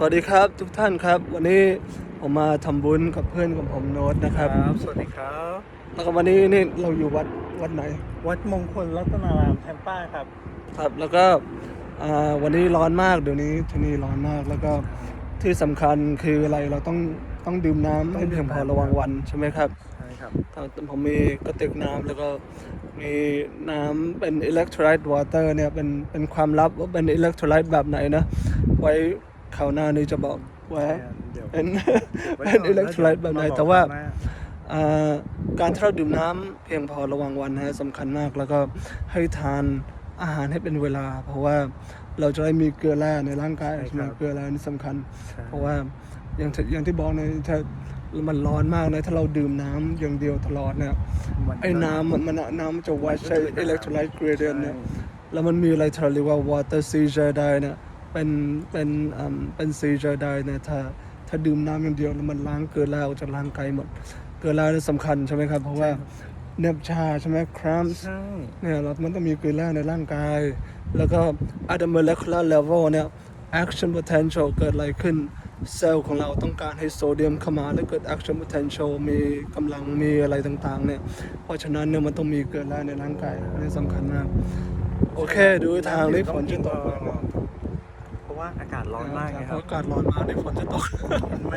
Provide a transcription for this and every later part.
สวัสดีครับทุกท่านครับ วันนี้ผมมาทำบุญกับเพื่อนของผมโน้ตนะครับ สวัสดีครับแล้วก็วันนี้นี่เราอยู่วัดวัดไหน วัดมงคลรัตนารามแทมป้าครับ ครับแล้วก็อ่าวันนี้ร้อนมากเดี๋ยวนี้ที่นี่ร้อนมากแล้วก็ที่สำคัญคืออะไรเราต้องต้องดื่มน้ำให้เพียงพอระวังวันใช่ไหมครับใช่ครับแต่ผมมีกระติกน้ำแล้วก็มีน้ำเป็น electrolyte water เนี่ยเป็นเป็นความลับว่าเป็น electrolyte แบบไหนนะไว้ คราวหน้านี้จะบอกไว้เดี๋ยวเป็นไว้เป็นก่อิเล็กโทรไลต์แบบไหนมาบอกแต่ว่าหน้อ่าการที่เราดื่มน้ำเพียงพอระวังวันนะฮะสำคัญมากแล้วก็ให้ทานอาหารให้เป็นเวลา เพราะว่าเราจะได้มีเกลือแร่ในร่างกายใช่ไหมเกลือแร่นี่สำคัญใช่เพราะว่าอย่างที่อย่างที่บอกในถ้ามันร้อนมากนะถ้าเราดื่มน้ำอย่างเดียวตลอดเนี่ยมัไอ้น้ำมันมันน้ำมันจะวัดใช้มันจะ electrolyte gradient เนี่ยใช่แล้วมันมีอะไรที่เราเรียกว่า water seizure ได้นะ เป็นเป็นอืมเป็น seizure ได้นะถ้าถ้าดื่มน้ำอย่างเดียวแล้วมันล้างเกลือแร่ออกจากร่างกายหมด เกลือแร่นี่สำคัญใช่ไหมครับ เพราะว่าเน็บชาใช่ไหม cramps ใช่เนี่ยเรามันต้องมีเกลือแร่ในร่างกาย แล้วก็ at the molecular level เนี่ย action potential เกิดอะไรขึ้น เซลล์ของเราต้องการให้โซเดียมเข้ามาแล้วเกิด action potential มีกำลังมีอะไรต่างๆ เนี่ย เพราะฉะนั้นเนี่ยมันต้องมีเกลือแร่ในร่างกายอันนี่สำคัญมาก โอเค ดูทางนี้ฝนจะตกแล้ วนะเพราะว่าอากาศร้อนมากไงครับ อากาศร้อนมากเดี๋ยวฝนจะตกเห็นไหม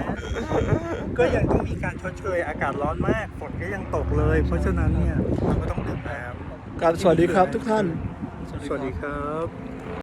ก็ยังต้องมีการชดเชยอากาศร้อนมาก ฝนก็ยังตกเลย เพราะฉะนั้นเนี่ยเราก็ต้องดื่มน้ำ ครับสวัสดีครับทุกท่าน สวัสดีครับ